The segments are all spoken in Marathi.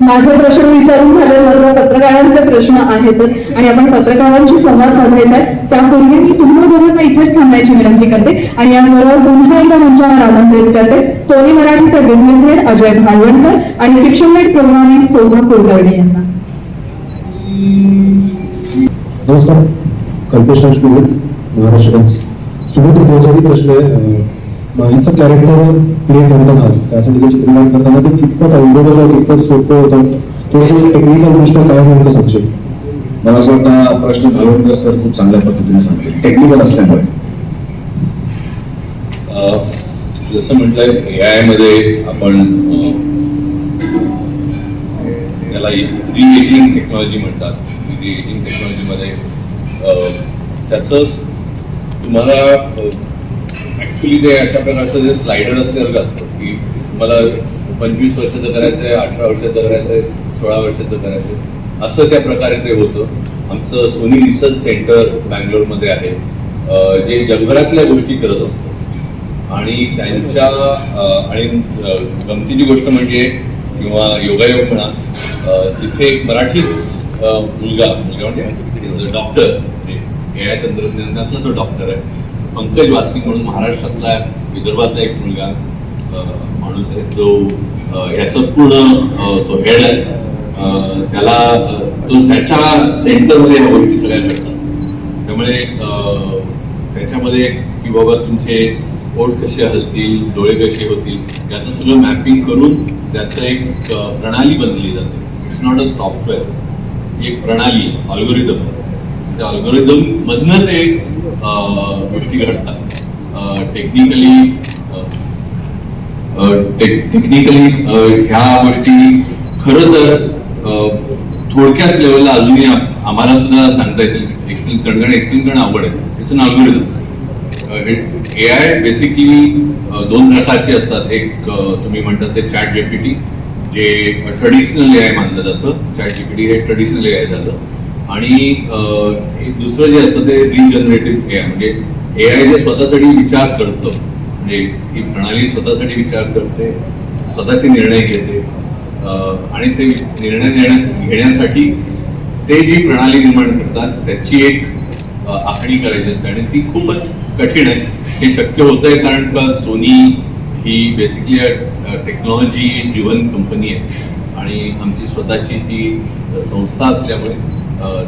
माझे प्रश्न विचारून झाले पत्रकारांचे प्रश्न आहेतच आणि आपण पत्रकारांशी संवाद साधायचा आहे. त्यापूर्वी मी तुम्हाला दोघांना इथेच थांबण्याची विनंती करते आणि याचबरोबर पुन्हा एकदा मंचावर आमंत्रित करते. सोनी मराठीचे बिझनेस हेड अजय भालवणकर आणि fiction head programming Soma Kulkarni यांना. नमस्कार. कल्पेश राजकुमार महाराष्ट्र टाइम्स. सुमित्र प्रश्न आहे. माहीचं कॅरेक्टर प्ले करताना त्यासाठी चित्रीकरण करताना ते कितपत अवघड कितपत सोपं होतं थोडंसं टेक्निकल दृष्ट्या काय नेमकं सांगशील? मला असं वाटतं हा प्रश्न भावनकर सर खूप चांगल्या पद्धतीने सांगतील. टेक्निकल असल्यामुळे. अ, जसं म्हटलंय ए आयमध्ये आपण त्याला री एजिंग टेक्नॉलॉजी म्हणतात. री एजिंग टेक्नॉलॉजीमध्ये अ, त्याचं तुम्हाला ॲक्च्युली ते अशा प्रकारचं जे स्लायडर असलेलं असतं की मला पंचवीस वर्षाचं करायचं आहे अठरा वर्षाचं करायचं आहे सोळा वर्षाचं करायचं आहे असं त्या प्रकारे ते होतं. आमचं सोनी रिसर्च सेंटर बँगलोरमध्ये आहे जे जगभरातल्या गोष्टी करत असतं. आणि त्यांच्या आणि गमतीची गोष्ट म्हणजे किंवा योगायोग म्हणा तिथे एक मराठीच मुलगा मुलगा म्हणजे डॉक्टर ए आय तंत्रज्ञानातला तो डॉक्टर आहे. पंकज वासनिक म्हणून महाराष्ट्रातला विदर्भातला एक मुलगा माणूस आहे. जो ह्याचं पूर्ण तो हेड आहे. त्याला तो त्याच्या सेंटरमध्ये ह्या गोष्टी सगळ्या घडतात. त्यामुळे त्याच्यामध्ये की बाबा तुमचे पोट कसे हलतील डोळे कसे होतील याचं सगळं मॅपिंग करून त्याचं एक प्रणाली बनवली जाते. इट्स नॉट अ सॉफ्टवेअर एक प्रणाली अल्गोरिदम त्या अल्गोरिदम ते गोष्टी घडतात. टेक्निकली टेक्निकली ह्या गोष्टी खरं तर थोडक्याच लेवलला अजूनही आम्हाला सुद्धा सांगता येतील. एक्सप्लेन करणं एक्सप्लेन करणं अवघड आहे. It's an algorithm A I basically दोन प्रकारचे असतात. एक तुम्ही म्हणतात ते चॅट जेपीटी जे ट्रेडिशनल ए आय मानलं जातं. चॅट जीपीटी हे ट्रेडिशनल ए आय झालं. आणि एक दुसरं जे असतं ते रिजनरेटिव्ह ए आय म्हणजे ए आय जे स्वतःसाठी विचार करतं. म्हणजे ही प्रणाली स्वतःसाठी विचार करते स्वतःचे निर्णय घेते आणि ते निर्णय घेण्यासाठी ते जी प्रणाली निर्माण करतात त्याची एक आखणी करायची असते. आणि ती खूपच कठीण आहे. हे शक्य होतं आहे कारण का सोनी ही बेसिकली टेक्नॉलॉजी ड्रिव्हन कंपनी आहे. आणि आमची स्वतःची ती संस्था असल्यामुळे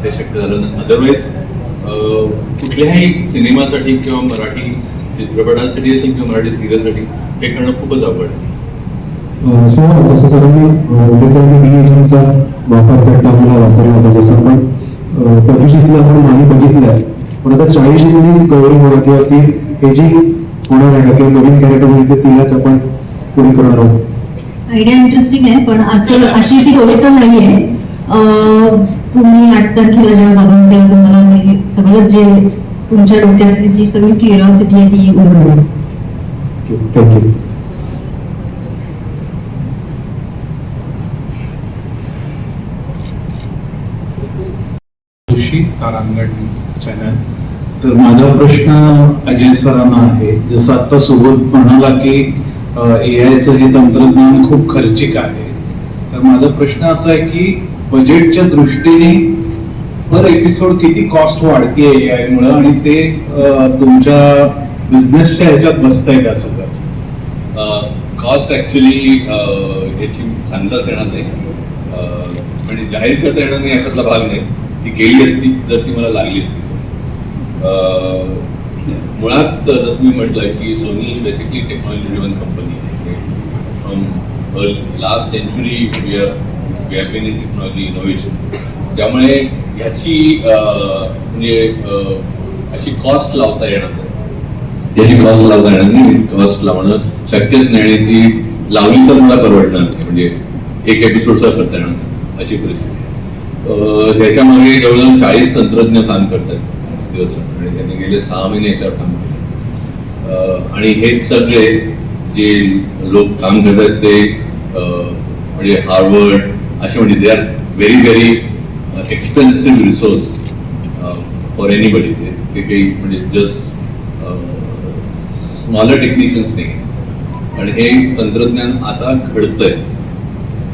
ते शक्य झालं नाही. अदरवाईज कुठल्याही सिनेमासाठी किंवा मराठी चित्रपटासाठी असेल किंवा मराठी सिरियलसाठी हे करणं खूपच अवघड आहे. सो जसं सरांनी उल्लेख केला की डी एजंटचा वापर त्या टर्मला वापरला होता जसं आपण पंचवीशीतलं आपण माही बघितलं आहे पण आता चाळीशीतली गौरी म्हणा किंवा ती एजिंग होणार आहे का किंवा नवीन कॅरेक्टर आहे की तिलाच आपण पुढे करणार आहोत. आयडिया इंटरेस्टिंग आहे पण असं अशी ती गोष्ट नाही आहे तुम्ही आठ तारखेला जेव्हा बघाल तेव्हा तुम्हाला हे सगळं जे तुमच्या डोक्यातली जी सगळी क्युरिओसिटी आहे ती उघडेल थँक्यू जोशी तारांगण चॅनल तर माझा प्रश्न अजय सरांना आहे. जसं आता सोबत म्हणाला की ए आयचं हे तंत्रज्ञान खूप खर्चिक आहे. तर माझा प्रश्न असा आहे की बजेटच्या दृष्टीने पर एपिसोड किती कॉस्ट वाढते ए आय आणि ते तुमच्या बिझनेसच्या ह्याच्यात बसतंय का सगळं? कॉस्ट ॲक्च्युली याची सांगताच येणार नाही. म्हणजे जाहीर करता येणार नाही अशातला भाग नाही. ती गेली असती जर ती मला लागली असती तर. मुळात जसं मी म्हटलं की Sony basically technology driven company आहे. From last century we are we technology innovation त्यामुळे ह्याची म्हणजे अशी कॉस्ट लावता येणार नाही. याची कॉस्ट लावता येणार नाही. कॉस्ट लावणं शक्यच नाही आणि ती लावली तर मला परवडणार नाही. म्हणजे एक एपिसोडचा करता येणार नाही. अशी परिस्थिती आहे. त्याच्यामागे जवळजवळ चाळीस तंत्रज्ञ काम करतात दिवस आणि त्यांनी गेले सहा महिने याच्यावर काम केलं. आणि हे सगळे जे लोक काम करतात ते म्हणजे हार्वर्ड असे म्हणजे they are very very expensive resource for anybody ते काही म्हणजे जस्ट स्मॉलर टेक्निशियन्स नाही. आणि हे तंत्रज्ञान आता घडतंय.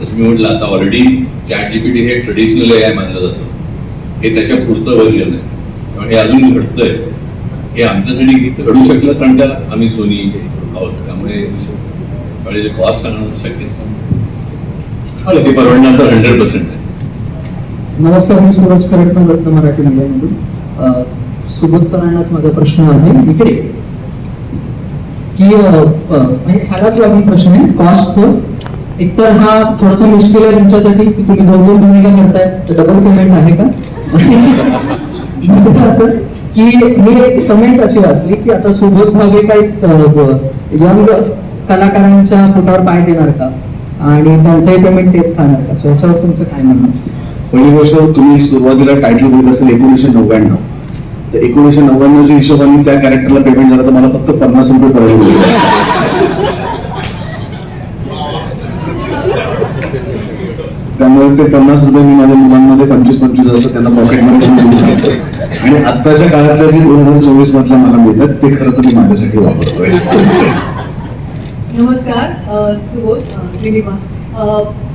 तसं मी म्हटलं आता ऑलरेडी चॅट जीपीटी हे ट्रेडिशनल ए आय मानलं जातं. हे त्याच्या पुढचं व्हर्जन आहे. त्यामुळे हे अजून घडतंय. हे आमच्यासाठी घडू शकलं कारण त्याला आम्ही सोनी आहोत. त्यामुळे त्यामुळे जे कॉस्ट सांगणं शक्यच नाही. ते परवडणार तर हंड्रेड पर्सेंट आहे नमस्कार मी सूरज करटकर रत्न मराठी मीडियामधून. सुबोध सरांनाच माझा प्रश्न आहे. इकडे. की म्हणजे ह्यालाच लागून प्रश्न आहे. कॉस्टचं एकतर हा थोडासा मुश्किल आहे तुमच्यासाठी की तुम्ही दोन दोन भूमिका करताय तर डबल पेमेंट आहे का? दुसरं असं की मी एक कमेंट अशी वाचली की आता सुबोध भावे काही यंग कलाकारांच्या पोटावर पाय देणार का? आणि त्यांचंही पेमेंट तेच खाणार का सो याच्यावर तुमचं काय म्हणणं आहे? पहिली गोष्ट तुम्ही सुरुवातीला टायटल बघितलं असेल एकोणीसशे नव्याण्णव तर एकोणीसशे नव्याण्णवच्या हिशोबाने त्या कॅरेक्टरला पेमेंट झालं तर मला फक्त पन्नास रुपये पडेल त्यामुळे ते पन्नास रुपये मी माझ्या मुलांमध्ये पंचवीस पंचवीस असं त्यांना पॉकेटमध्ये. आणि आत्ताच्या काळातल्या जे दोन हजार चोवीस मधल्या मला मिळतात ते खरं तर मी माझ्यासाठी वापरतोय नमस्कार सुबोध अ,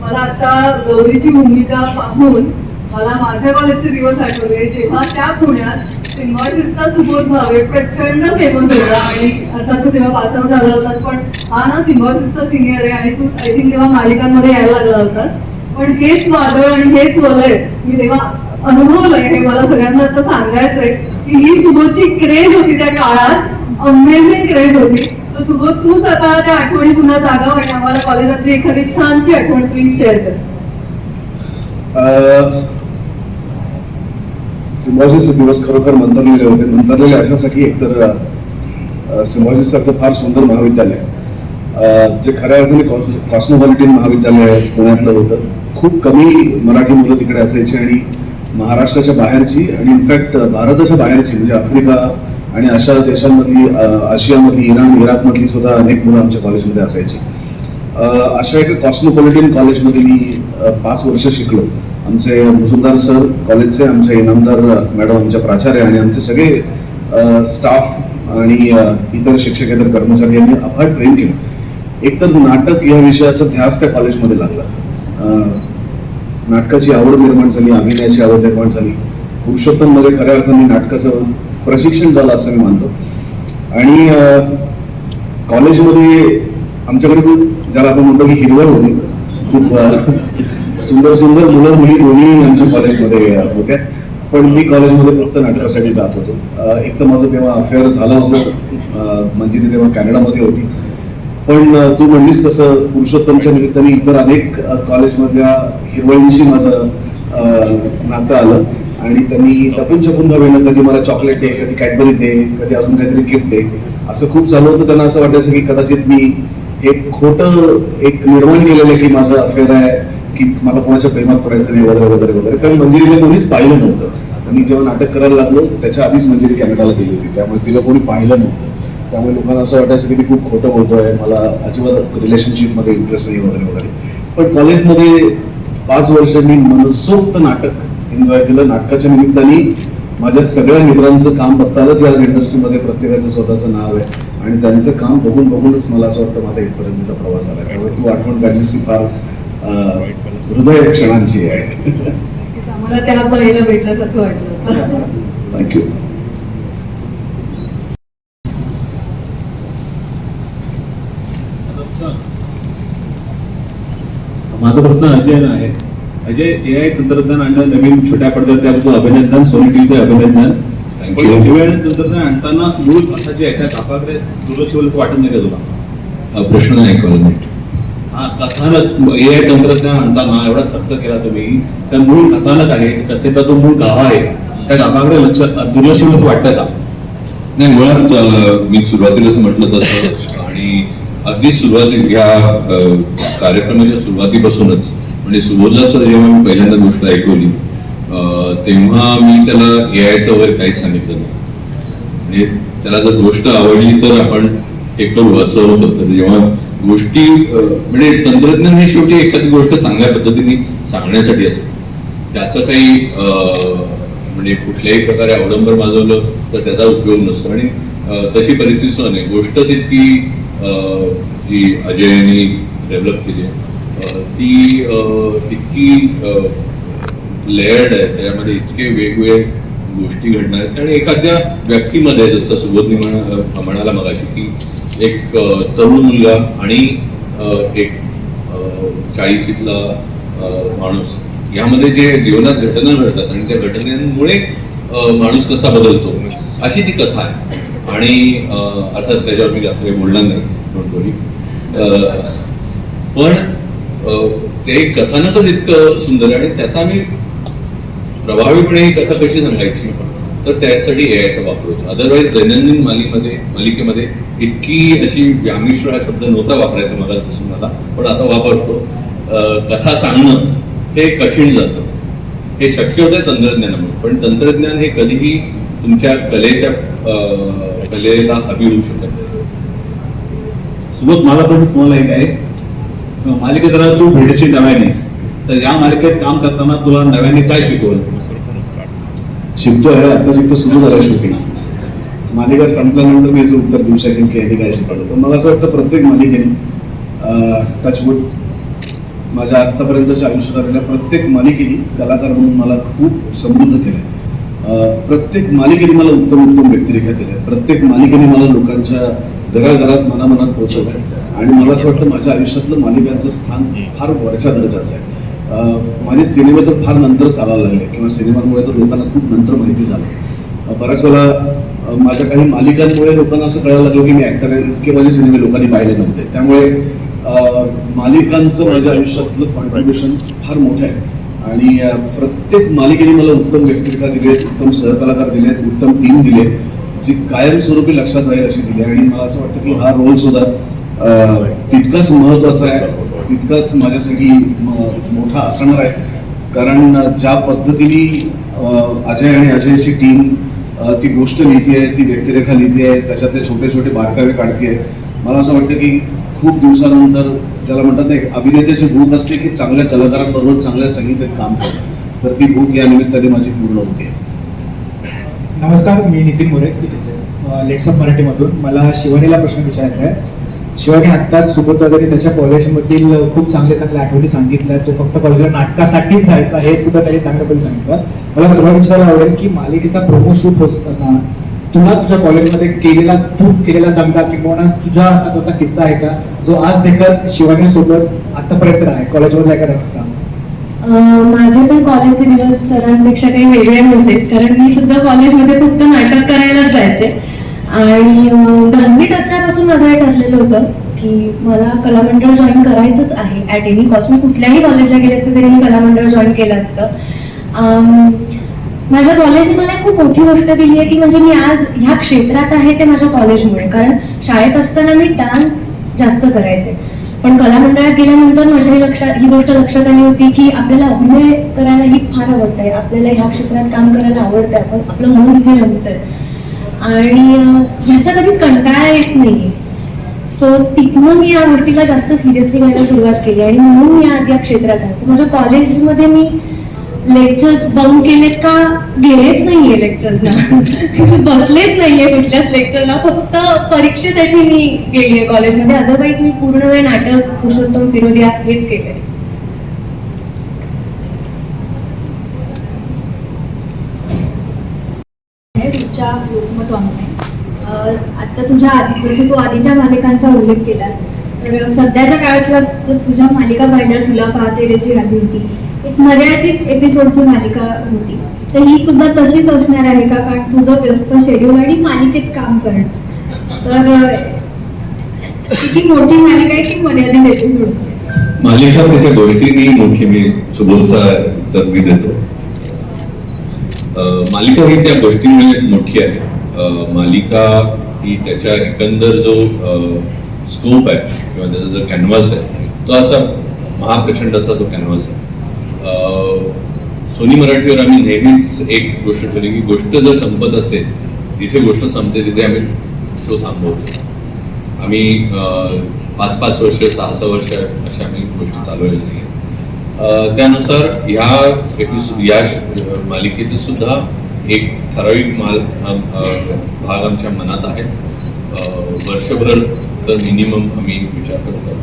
मला आता गौरीची भूमिका पाहून मला माझ्या कॉलेजचे दिवस आठवले. जेव्हा त्या पुण्यात सिनेमाटिस्टचा सुबोध भावे प्रचंड फेमस होता आणि अर्थात तू तेव्हा पासआउट झाला होतास पण हा ना सिनेमाटिस्टचा सिनियर आहे आणि तू आय थिंक तेव्हा मालिकांमध्ये यायला लागला होतास. पण हेच वादळ आणि हेच वलय मी तेव्हा अनुभवलंय हे मला सगळ्यांना आता सांगायचंय की ही सुबोधची क्रेज होती त्या काळात. अमेझिंग क्रेज होती. तर सुबोध तूच आता त्या आठवणी पुन्हा जागा आणि आम्हाला कॉलेजातली एखादी छानशी आठवण प्लीज शेअर कर. सिम्बॉसिसचे दिवस खरोखर मंतरलेले होते. मंतरलेले अशासाठी एकतर सिम्बॉसिस सारखं फार सुंदर महाविद्यालय. जे खऱ्या अर्थाने कॉस्मोपॉलिटन महाविद्यालय पुण्यातलं होतं. खूप कमी मराठी मुलं तिकडे असायची आणि महाराष्ट्राच्या बाहेरची आणि इनफॅक्ट भारताच्या बाहेरची म्हणजे आफ्रिका आणि अशा देशांमधली आशियामधली इराण इराकमधली सुद्धा अनेक मुलं आमच्या कॉलेजमध्ये असायची. अशा एका कॉस्मोपॉलिटन कॉलेजमध्ये मी पाच वर्ष शिकलो. आमचे मुजुमदार सर कॉलेजचे आमचे इनामदार मॅडम आमच्या प्राचार्य आणि आमचे सगळे स्टाफ आणि अ, इतर कर्मचारी यांनी अफाट ट्रेन केलं. एकतर नाटक या विषयाचा ध्यास त्या कॉलेजमध्ये लागला. नाटकाची आवड निर्माण झाली अभिनयाची आवड निर्माण झाली. पुरुषोत्तममध्ये खऱ्या अर्थाने नाटकाचं प्रशिक्षण झालं असं मी मानतो आणि कॉलेजमध्ये आमच्याकडे खूप ज्याला आपण म्हणतो की हिरवळ होती. खूप सुंदर सुंदर मुलं मुली दोन्ही आमच्या कॉलेजमध्ये होत्या. पण मी कॉलेजमध्ये फक्त नाटकासाठी जात होतो. एक तर माझं तेव्हा अफेअर झालं होतं म्हणजे ती तेव्हा कॅनडामध्ये होती. पण तू म्हणलीस तसं पुरुषोत्तमच्या निमित्ताने इतर अनेक कॉलेजमधल्या हिरवळींशी माझं नातं आलं. आणि त्यांनी टपून छपून नव्यानं कधी मला चॉकलेट दे कधी कॅडबरी दे कधी अजून काहीतरी गिफ्ट दे. असं खूप झालं होतं त्यांना असं वाटायचं की कदाचित मी एक खोटं एक निर्माण केलेलं आहे की माझं अफेअर आहे की मला कोणाच्या प्रेमात पडायचं नाही वगैरे वगैरे वगैरे. कारण मंजिरीला कोणीच पाहिलं नव्हतं. मी जेव्हा नाटक करायला लागलो त्याच्या आधीच मंजिरी कॅनडाला गेली होती. त्यामुळे तिला कोणी पाहिलं नव्हतं. त्यामुळे लोकांना असं वाटायचं की मी खूप खोटं बोलतोय मला अजिबात रिलेशनशिपमध्ये इंटरेस्ट नाही वगैरे वगैरे. पण कॉलेजमध्ये पाच वर्ष मी मनसोक्त नाटक एन्जॉय केलं नाटकाच्या निमित्ताने माझ्या सगळ्या मित्रांचं काम बघता आलं जे आज इंडस्ट्रीमध्ये प्रत्येकाचं स्वतःचं नाव आहे. आणि त्यांचं काम बघून बघूनच मला असं वाटतं माझा इथपर्यंतचा प्रवास आला. त्यामुळे तू आठवण काढलीस ती फार हृदय क्षणांची आहे. भेटल्यासारखं वाटलं. थँक्यू माझा प्रश्न अजय आहे. अजय ए आय तंत्रज्ञान आणलं नवीन छोट्या पडद्यात त्याबद्दल अभिनंदन सोनी टीव्हीचं अभिनंदन. पण. ए आय तंत्रज्ञान आणताना मूळ भाषा जे आहे त्या कापाकडे दुर्लक्ष होईल वाटत नाही का तुला? प्रश्न नाही कळत नीट. हा कथानक ए आय तंत्रज्ञान आणताना एवढा खर्च केला तुम्ही त्या मूळ कथानक आहे कथेचा जो मूळ गाभा आहे. त्या गाभाकडे लक्ष दुर्लक्ष होईल वाटतं का? नाही मुळात मी सुरुवातीलाच म्हटलं तसं आणि अगदी सुरुवाती या कार्यक्रमाच्या सुरुवातीपासूनच म्हणजे सुबोधला जेव्हा मी पहिल्यांदा गोष्ट ऐकवली तेव्हा मी त्याला ए आयचं वगैरे काहीच सांगितलं नाही. म्हणजे त्याला जर गोष्ट आवडली तर आपण हे करू असं होतं तर जेव्हा गोष्टी म्हणजे तंत्रज्ञान हे शेवटी एखादी गोष्ट चांगल्या पद्धतीने सांगण्यासाठी असते. त्याचं काही म्हणजे कुठल्याही प्रकारे अवडंबर माजवलं तर त्याचा उपयोग नसतो. आणि तशी परिस्थिती सुद्धा नाही. गोष्टच इतकी जी अजयनी डेव्हलप केली आहे. ती इतकी लेअर्ड आहे. त्याच्यामध्ये इतके वेगवेगळे गोष्टी घडणार आहेत. आणि एखाद्या व्यक्तीमध्ये जसं सुबोधनी म्हण म्हणाला म्हणाला मगाशी की एक तरुण मुलगा आणि एक चाळीशीतला माणूस यामध्ये जे जीवनात घटना घडतात आणि त्या घटनांमुळे माणूस कसा बदलतो अशी ती कथा आहे. आणि अर्थात त्याच्यावर मी जास्त काही बोलणार नाही. डोंट पण ते कथानकच इतकं सुंदर आहे आणि त्याचा मी प्रभावीपणे ही कथा कशी सांगायची? तर त्यासाठी यायचा वापर होतो. अदरवाईज दैनंदिन मालीमध्ये मालिकेमध्ये इतकी अशी व्यामिश्र हा शब्द नव्हता वापरायचा मगापासून मला पण आता वापरतो. कथा सांगणं हे कठीण जातं. हे शक्य होतं तंत्रज्ञानामुळे. पण तंत्रज्ञान हे कधीही तुमच्या कलेच्या कलेला हवी होऊ शकत सुबोध मला पण तुम्हाला एक आहे. मालिकेत जरा तू भेटशी नव्याने. तर या मालिकेत काम करताना तुला नव्याने काय शिकवलं? शिकतोय आता शिकतो सुरू झालं शूटिंग मालिका संपल्यानंतर मी याचं उत्तर देऊ शकेन की यांनी काय शिकवलं. पण मला असं वाटतं प्रत्येक मालिकेने टचवूड माझ्या आत्तापर्यंतच्या आयुष्यात आलेल्या प्रत्येक मालिकेने कलाकार म्हणून मला खूप समृद्ध केलं प्रत्येक मालिकेने मला उत्तम उत्तम व्यक्तिरेखा दिल्या. प्रत्येक मालिकेने मला लोकांच्या घराघरात मनामनात पोहोचवलं. आणि मला असं वाटतं माझ्या आयुष्यातलं मालिकांचं स्थान फार वरच्या दर्जाचं आहे. माझे सिनेमे तर फार नंतर चालायला लागले किंवा सिनेमांमुळे तर लोकांना खूप नंतर माहिती झालं. बऱ्याच वेळा माझ्या काही मालिकांमुळे लोकांना असं कळायला लागलं की मी ऍक्टर आहे इतके माझे सिनेमे लोकांनी पाहिले नव्हते. त्यामुळे मालिकांचं माझ्या आयुष्यातलं कॉन्ट्रीब्युशन फार मोठं आहे. आणि प्रत्येक मालिकेने मला उत्तम व्यक्तिरेखा दिली उत्तम सहकलाकार दिले आहेत उत्तम टीम दिले जी कायमस्वरूपी लक्षात राहील अशी दिली आणि मला असं वाटतं की हा रोल सुद्धा तितकाच महत्त्वाचा आहे. तितकाच माझ्यासाठी मोठा असणार आहे. कारण ज्या पद्धतीने अजय आणि अजयची टीम ती गोष्ट लिहिते ती व्यक्तिरेखा लिहिते त्याच्यातले छोटे छोटे बारकावे काढते मला असं वाटतं की खूप दिवसानंतर ज्याला म्हणतात एक अभिनेत्याची भूक असते की चांगल्या कलाकारांबरोबर चांगल्या संगीतात काम करतात तर ती भूक या निमित्ताने माझी पूर्ण होते. नमस्कार मी नितीन मोरे. लेट्सअप मराठीमधून. मला शिवानीला प्रश्न विचारायचा आहे. शिवानी आत्ताच सुबोध वगैरे त्याच्या कॉलेजमधील खूप चांगले चांगले आठवणी सांगितल्या. तो फक्त कॉलेजला नाटकासाठीच जायचा हे सुद्धा त्याने चांगल्यापणे सांगितलं. मला तुला विचारायला आवडेल की मालिकेचा प्रोमो शूट होत असताना तुला तुझ्या कॉलेजमध्ये केलेला तू केलेला दंगा किंवा तुझा असा कोणता किस्सा आहे का? जो आज देखील शिवानी सोबत आतापर्यंत आहे कॉलेजमधला एखादा किस्सा. माझे पण कॉलेजचे दिवस सरांपेक्षा काही वेगळे नव्हते. कारण मी सुद्धा कॉलेजमध्ये फक्त नाटक करायलाच जायचे. आणि दहावीत असल्यापासून माझं हे ठरलेलं होतं की मला कलामंडळ जॉईन करायचंच आहे. ॲट एनी कॉस्ट मी कुठल्याही कॉलेजला गेले असते तरी मी कलामंडळ जॉईन केलं असतं. माझ्या कॉलेजने मला खूप मोठी गोष्ट दिली आहे ती म्हणजे मी आज ह्या क्षेत्रात आहे ते माझ्या कॉलेजमुळे कारण शाळेत असताना मी डान्स जास्त करायचे. पण कला मंडळात गेल्यानंतर माझ्या ही लक्षात ही गोष्ट लक्षात आली होती की आपल्याला अभिनय करायलाही फार आवडतंय. आपल्याला ह्या क्षेत्रात काम करायला आवडतं आपण आपलं मन तिथे रमतंय. आणि ह्याचा कधीच कंटाळा येत नाहीये. सो तिथनं मी या गोष्टीला जास्त सिरियसली घ्यायला सुरुवात केली आणि म्हणून मी आज या क्षेत्रात आहे. सो माझ्या कॉलेजमध्ये मी लेक्चर्स बंक केलेत का गेलेच नाहीये लेक्चर्सना बसलेच नाहीये कुठल्याच लेक्चरला फक्त परीक्षेसाठी मी गेलीये कॉलेजमध्ये अदरवाईज मी पूर्ण वेळ नाटक पुरुषोत्तम फिरोदिया हेच केलंय. आहे लोकमत लोकमतवामध्ये आता तुझ्या आधी जसं तू आधीच्या मालिकांचा उल्लेख केलास तर सध्याच्या काळातला जो तुझ्या मालिका पाहिल्या तुला पाहते त्याची जी होती. एक मर्यादित एपिसोडची मालिका होती. तर ही सुद्धा तशीच असणार आहे का? कारण तुझं व्यस्त शेड्यूल आणि मालिकेत काम करणं. तर किती मोठी मालिका आहे की मर्यादित एपिसोड मालिका त्याच्या गोष्टींनी मोठी मी सुबोधचा तर मी देतो मालिका ही त्या गोष्टींमुळे मोठी आहे. मालिका ही त्याच्या एकंदर जो स्कोप आहे किंवा त्याचा जो कॅनव्हास आहे तो असा महाप्रचंड असा तो कॅनव्हास आहे. सोनी मराठीवर आम्ही नेहमीच एक गोष्ट ठरली की गोष्ट जर संपत असेल जिथे गोष्ट संपते तिथे आम्ही शो थांबवतो. आम्ही पाच पाच वर्ष सहा सहा वर्ष अशा आम्ही गोष्टी चालवलेल्या नाही त्यानुसार ह्या एपिसोड या मालिकेचे मालिकेचं सुद्धा एक ठराविक माल भाग आमच्या मनात आहे. वर्षभर तर मिनिमम आम्ही विचार करतो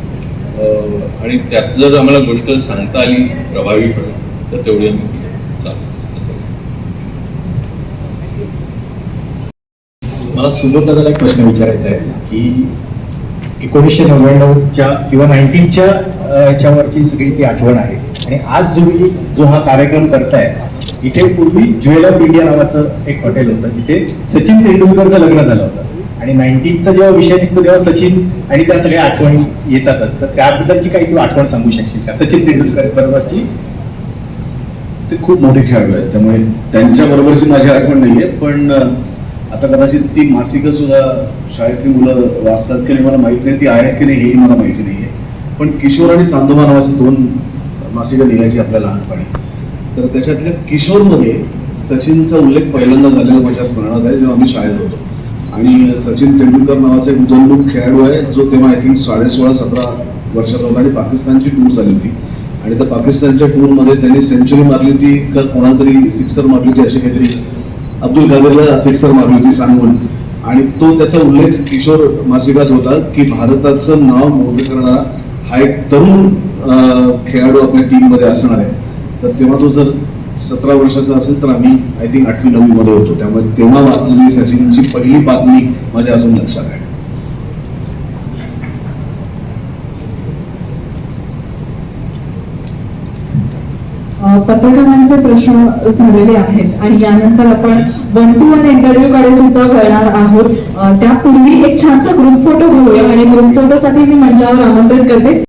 आणि त्यात जर आम्हाला गोष्ट सांगता आली प्रभावीपणे तर तेवढी आम्ही असं. मला सुबोध दादाला एक प्रश्न विचारायचा आहे की एकोणीसशे नव्याण्णवच्या किंवा नाईन्टीनच्या याच्यावरची सगळी ती आठवण आहे. आणि आज जो मी जो हा कार्यक्रम करताय इथे पूर्वी ज्वेल ऑफ इंडिया नावाचं एक हॉटेल होतं. तिथे सचिन तेंडुलकरचं लग्न झालं होतं. आणि नाईन्टीनचा जेव्हा विषय निघतो तेव्हा सचिन आणि त्या सगळ्या आठवणी येतातच तर त्याबद्दलची काही तू आठवण सांगू शकशील का? सचिन तेंडुलकर बरोबरची? ते खूप मोठे खेळाडू आहेत. त्यामुळे त्यांच्या बरोबरची माझी आठवण नाहीये. पण आता कदाचित ती मासिकं सुद्धा शाळेतली मुलं वाचतात की नाही मला माहिती नाही. ती आहेत की नाही हेही मला माहिती नाहीये. पण किशोर आणि चांदोबा नावाचे दोन मासिकं निघायची आपल्या लहानपणी. तर त्याच्यातल्या किशोरमध्ये सचिनचा उल्लेख पहिल्यांदा झालेला माझ्या स्मरणात आहे जेव्हा आम्ही शाळेत होतो. आणि सचिन तेंडुलकर नावाचा एक उदयोन्मुख खेळाडू आहे जो तेव्हा आय थिंक साडे सोळा सतरा वर्षाचा होता आणि पाकिस्तानची टूर झाली होती. आणि त्या पाकिस्तानच्या टूरमध्ये त्यांनी सेंचुरी मारली होती का कोणातरी सिक्सर मारली होती अशी काहीतरी अब्दुल कादरला सिक्सर मारली होती सांगून. आणि तो त्याचा उल्लेख किशोर मासिकात होता की भारताचं नाव मोठं करणारा हा एक तरुण खेळाडू आपल्या टीममध्ये असणार आहे. तर तेव्हा तो जर सतरा वर्षाचा असेल तर आम्ही आय थिंक आठवी नववी मध्ये होतो. त्यामुळे तेव्हा वाचलेली सचिनची पहिली बातमी माझ्या अजून लक्षात आहे. पत्रकारांचे प्रश्न झालेले आहेत आणि यानंतर आपण वन टू वन इंटरव्ह्यू कडे सुद्धा वळणार आहोत. त्यापूर्वी एक छानसा ग्रुप फोटो घेऊया आणि ग्रुप फोटोसाठी मी मंचावर आमंत्रित करते.